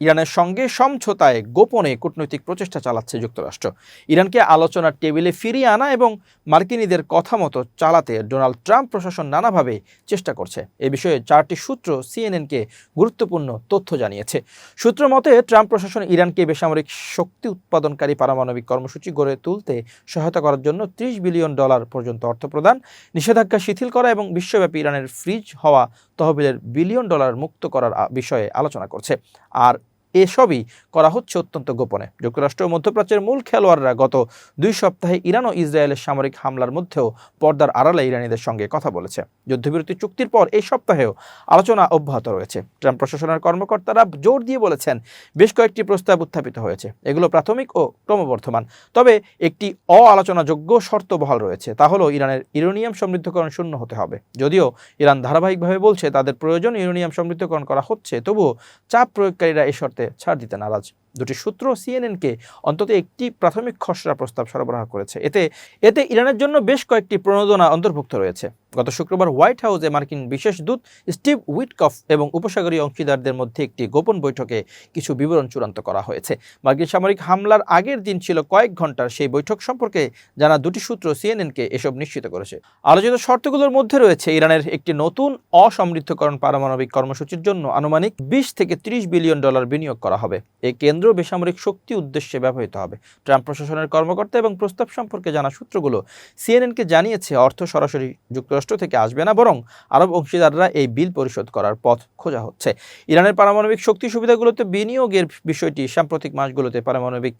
ইরানের সঙ্গে সমঝোতায় গোপনে কূটনৈতিক প্রচেষ্টা চালাচ্ছে যুক্তরাষ্ট্র। ইরানকে আলোচনার টেবিলে ফিরিয়ে আনা এবং মার্কিনীদের কথা মতো চালাতে ডোনাল্ড ট্রাম্প প্রশাসন নানাভাবে চেষ্টা করছে। এ বিষয়ে চারটি সূত্র সিএনএনকে গুরুত্বপূর্ণ তথ্য জানিয়েছে। সূত্র মতে, ট্রাম্প প্রশাসন ইরানকে বেসামরিক শক্তি উৎপাদনকারী পারমাণবিক কর্মসূচি গড়ে তুলতে সহায়তা করার জন্য ত্রিশ বিলিয়ন ডলার পর্যন্ত অর্থ প্রদান, নিষেধাজ্ঞা শিথিল করা এবং বিশ্বব্যাপী ইরানের ফ্রিজ হওয়া তহবিলের বিলিয়ন ডলার মুক্ত করার বিষয়ে আলোচনা করছে। আর এসবই করা হচ্ছে অত্যন্ত গোপনে। যুক্তরাষ্ট্র ও মধ্যপ্রাচ্যের মূল খেলোয়াড়রা গত দুই সপ্তাহে ইরান ও ইসরায়েলের সামরিক হামলার মধ্যেও পর্দার আড়ালে ইরানিদের সঙ্গে কথা বলেছে। যুদ্ধবিরতি চুক্তির পর এই সপ্তাহেও আলোচনা অব্যাহত রয়েছে। ট্রাম্প প্রশাসনের কর্মকর্তারা জোর দিয়ে বলেছেন, বেশ কয়েকটি প্রস্তাব উত্থাপিত হয়েছে। এগুলো প্রাথমিক ও ক্রমবর্ধমান। তবে একটি অ আলোচনাযোগ্য শর্ত বহাল রয়েছে। তা হলো, ইরানের ইউরেনিয়াম সমৃদ্ধকরণ শূন্য হতে হবে। যদিও ইরান ধারাবাহিকভাবে বলছে, তাদের প্রয়োজন ইউরেনিয়াম সমৃদ্ধকরণ করা হচ্ছে, তবুও চাপ প্রয়োগকারীরা এই শর্তে ছাড় দিতে নারাজ। দুটি সূত্র সিএনএনকে অন্তত একটি প্রাথমিক খসড়া প্রস্তাব সরবরাহ করেছে। এতে এতে ইরানের জন্য বেশ কয়েকটি প্রণোদনা অন্তর্ভুক্ত রয়েছে। গত শুক্রবার হোয়াইট হাউসে মার্কিন বিশেষ দূত স্টিভ উইটকফ এবং উপসাগরীয় অংশীদারদের মধ্যে একটি গোপন বৈঠকে কিছু বিবরণ চূড়ান্ত করা হয়েছে। মার্কিন সামরিক হামলার আগের দিন ছিল কয়েক ঘণ্টার সেই বৈঠক সম্পর্কে জানা দুটি সূত্র সিএনএনকে এসব নিশ্চিত করেছে। আলোচিত শর্তগুলোর মধ্যে রয়েছে ইরানের একটি নতুন অসমৃদ্ধকরণ পারমাণবিক কর্মসূচির জন্য আনুমানিক বিশ থেকে ত্রিশ বিলিয়ন ডলার বিনিয়োগ করা হবে। এই কেন্দ্র বেসামরিক শক্তি উদ্দেশ্যে ব্যবহৃত হবে। ট্রাম্প প্রশাসনের কর্মকর্তা এবং প্রস্তাব সম্পর্কে জানা সূত্রগুলো সিএনএনকে জানিয়েছে, অর্থ সরাসরি যুক্তরাষ্ট্র থেকে আসবে না, বরং আরব অংশীদাররা এই বিল পরিশোধ করার পথ খোঁজা হচ্ছে। ইরানের পারমাণবিক শক্তি সুবিধাগুলোতে বিনিয়োগের বিষয়টি সাম্প্রতিক মাসগুলোতে পারমাণবিক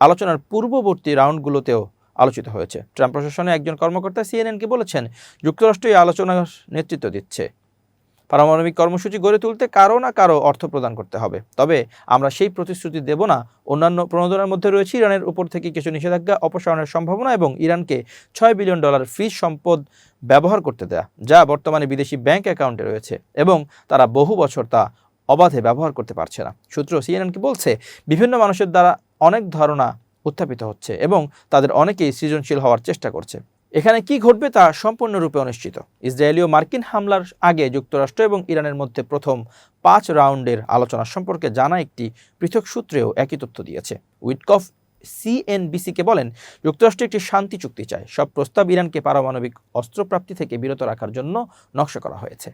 আলোচনার পূর্ববর্তী রাউন্ডগুলোতেও আলোচিত হয়েছে। ট্রাম্প প্রশাসনের একজন কর্মকর্তা সিএনএনকে বলেছেন, যুক্তরাষ্ট্র এই আলোচনার নেতৃত্ব দিচ্ছে। পারমাণবিক কর্মসূচি গড়ে তুলতে কারও না কারও অর্থ প্রদান করতে হবে। তবে আমরা সেই প্রতিশ্রুতি দেব না। অন্যান্য প্রণোদনার মধ্যে রয়েছে ইরানের উপর থেকে কিছু নিষেধাজ্ঞা, অপসারণের সম্ভাবনা এবং ইরানকে ছয় বিলিয়ন ডলার ফ্রিজ সম্পদ ব্যবহার করতে দেয়া, যা বর্তমানে বিদেশি ব্যাংক অ্যাকাউন্টে রয়েছে এবং তারা বহু বছর তা অবাধে ব্যবহার করতে পারছে না। সূত্র সিএনএনকে বলছে? বিভিন্ন মানুষের দ্বারা অনেক ধারণা উত্থাপিত হচ্ছে এবং তাদের অনেকেই সৃজনশীল হওয়ার চেষ্টা করছে। এখানে কি ঘটবে তা সম্পূর্ণরূপে অনিশ্চিত। ইসরায়েলি ও মার্কিন হামলার আগে যুক্তরাষ্ট্র এবং ইরানের মধ্যে প্রথম পাঁচ রাউন্ডের আলোচনা সম্পর্কে জানা একটি পৃথক সূত্রেও একই তথ্য দিয়েছে। উইটকফ সিএনবিসিকে বলেন, যুক্তরাষ্ট্র একটি শান্তি চুক্তি চায়। সব প্রস্তাব ইরানকে পারমাণবিক অস্ত্রপ্রাপ্তি থেকে বিরত রাখার জন্য নকশা করা হয়েছে।